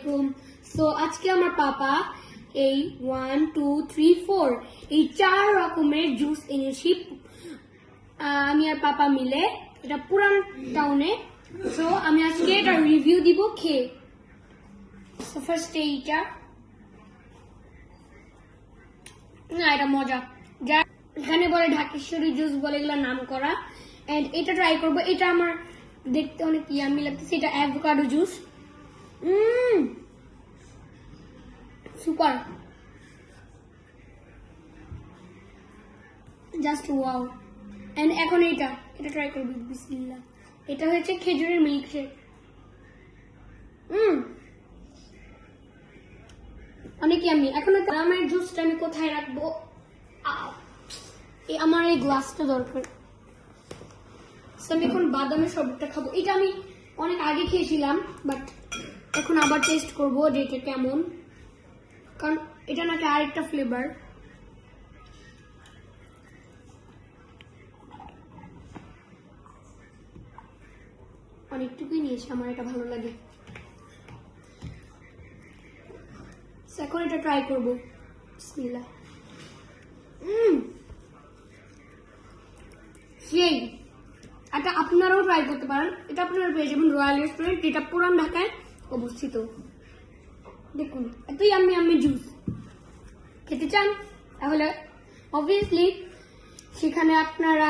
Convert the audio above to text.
আলাইকুম। সো আজকে আমার পাপা, এই ওয়ান টু থ্রি ফোর এই চার রকমের জুস এনেছি। আমি আর পাপা মিলে। এটা পুরান টাউনে সো আমি আজকে এটা রিভিউ দিব খেয়ে। সো ফার্স্ট এইটা। না, এটা মজা। যা এখানে বলে ঢাকেশ্বরী জুস বলে এগুলো নাম করা এন্ড এটা ট্রাই করব। এটা আমার দেখতে অনেক ইয়ামি লাগতেছে। এটা avocado juice um super just wow and এখন এটা এটা ট্রাই করবি, বিসমিল্লাহ। এটা হচ্ছে খেজুরের মিল্কশেক হুম অনেক আমি, এখন আমার জুসটা আমি কোথায় রাখব? আমার এই গ্লাসটা দরকার। আমি এখন বাদামের শরবতটা খাব। এটা আমি অনেক আগে খেয়েছিলাম বাট এখন আবার টেস্ট করব যে এটা কেমন। কারণ এটা নাকি আরেকটা ফ্লেভার অনেকটুকুই নিয়েছি, আমার এটা ভালো লাগে। এখন এটা ট্রাই করব। বিসমিল্লাহ। উম! সেই, এটা আপনারাও ট্রাই করতে পারেন। এটা আপনারা পেয়ে যাবেন রয়্যাল রেস্টুরেন্ট যেটা পুরান ঢাকায় অবস্থিত। দেখুন এতই আমি আমি জুস খেতে চান? তাহলে অবভিয়াসলি সেখানে আপনারা